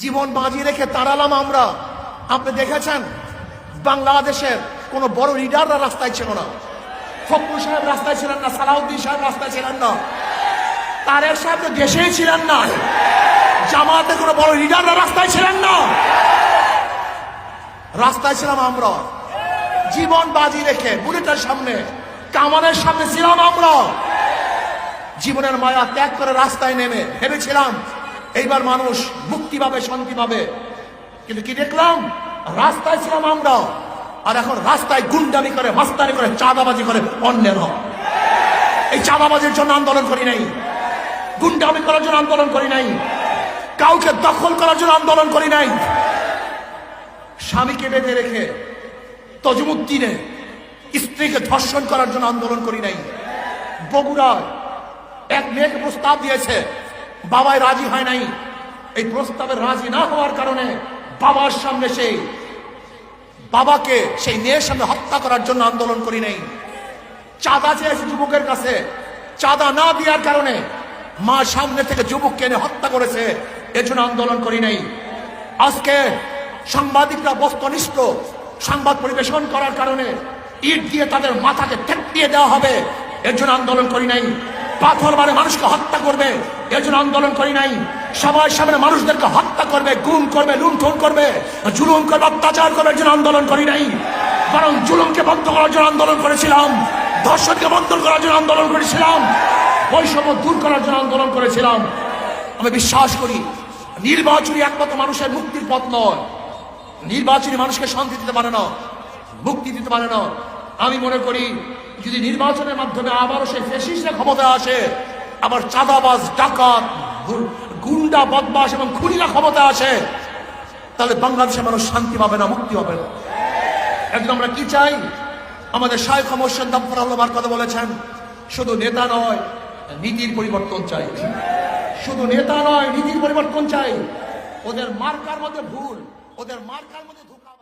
জীবন বাজি রেখে তাড়ালাম আমরা। আপনি দেখেছেন? বাংলাদেশের কোন বড় লিডাররা রাস্তায় ছিল না। ফখরুল সাহেব রাস্তায় ছিলেন না, সালাউদ্দিন সাহেব রাস্তায় ছিলেন না। তারেক সাহেব তো দেশেই ছিলেন না। জামাতে কোনো বড় লিডাররা রাস্তায় ছিলেন না। রাস্তায় ছিলাম আমরা। জীবন বাজি রেখে বুলেটের সামনে কামানের সামনে ছিলাম আমরা। জীবনের মায়া ত্যাগ করে রাস্তায় নেমে ভেবেছিলাম এইবার মানুষ মুক্তি পাবে, শান্তি পাবে। কিন্তু কি দেখলাম? রাস্তায় ছিলাম আমরা, আর এখন রাস্তায় গুন্ডামি করে, মাস্তানি করে, চাঁদাবাজি করে অন্যের এই চাঁদাবাজির জন্য আন্দোলন করি নাই। গুন্ডামি করার জন্য আন্দোলন করি নাই। কাউকে দখল করার জন্য আন্দোলন করি নাই। স্বামীকে বেঁধে রেখে, তজমুদ্দিনে স্ত্রীকে ধর্ষণ করার জন্য আন্দোলন করি নাই। বগুড়ায় এক মেয়েকে প্রস্তাব দিয়েছে বাবাই রাজি হয় নাই। এই প্রস্তাবে রাজি না হওয়ার কারণে বাবার সামনে সেই বাবাকে সেই মেয়ের সামনে হত্যা করার জন্য আন্দোলন করি নাই। চাঁদা চেয়েছে যুবকের কাছে। চাঁদা না দেওয়ার কারণে মা সামনে থেকে যুবককে এনে হত্যা করেছে। এর জন্য আন্দোলন করি নাই। আজকে সাংবাদিকরা বস্তনিষ্ঠ সংবাদ পরিবেশন করার কারণে ইট দিয়ে তাদের মাথাকে ঠেকিয়ে দেওয়া হবে। এর জন্য আন্দোলন করি নাই। পাথর মারে মানুষকে হত্যা করবে। এর জন্য আন্দোলন করি নাই। সবার সামনে মানুষদেরকে হত্যা করবে, গুম করবে, লুণ্ঠন করবে, জুলুম করবে, অত্যাচার করবে, এর জন্য আন্দোলন করি নাই। কারণ জুলুমকে বন্ধ করার জন্য আন্দোলন করেছিলাম। ধর্ষণকে বন্ধ করার জন্য আন্দোলন করেছিলাম। বৈষম্য দূর করার জন্য আন্দোলন করেছিলাম। আমি বিশ্বাস করি, নির্বাচনী একমাত্র মানুষের মুক্তির পথ নয়। নির্বাচনী মানুষকে শান্তি দিতে পারে না। মুক্তি দিতে পারে না। আমি মনে করি, যদি নির্বাচনের মাধ্যমে আবারও সেই ফেসিসরা ক্ষমতা আসে, আবার চাঁদাবাজ, ডাকাত গুন্ডা বদমাস এবং খুনিরা ক্ষমতা আসে, তাহলে বাংলাদেশের মানুষ শান্তি পাবে না, মুক্তি পাবে না। একদম আমরা কি চাই? আমাদের শায়খ মোর্শেদ দাম্পর আল্লাহর কথা বলেছেন, শুধু নেতা নয়, নীতির পরিবর্তন চাই। শুধু নেতা নয়, নীতির পরিবর্তন চাই। ওদের মার্কার মধ্যে ভুল, ওদের মার্কার মধ্যে ধোকা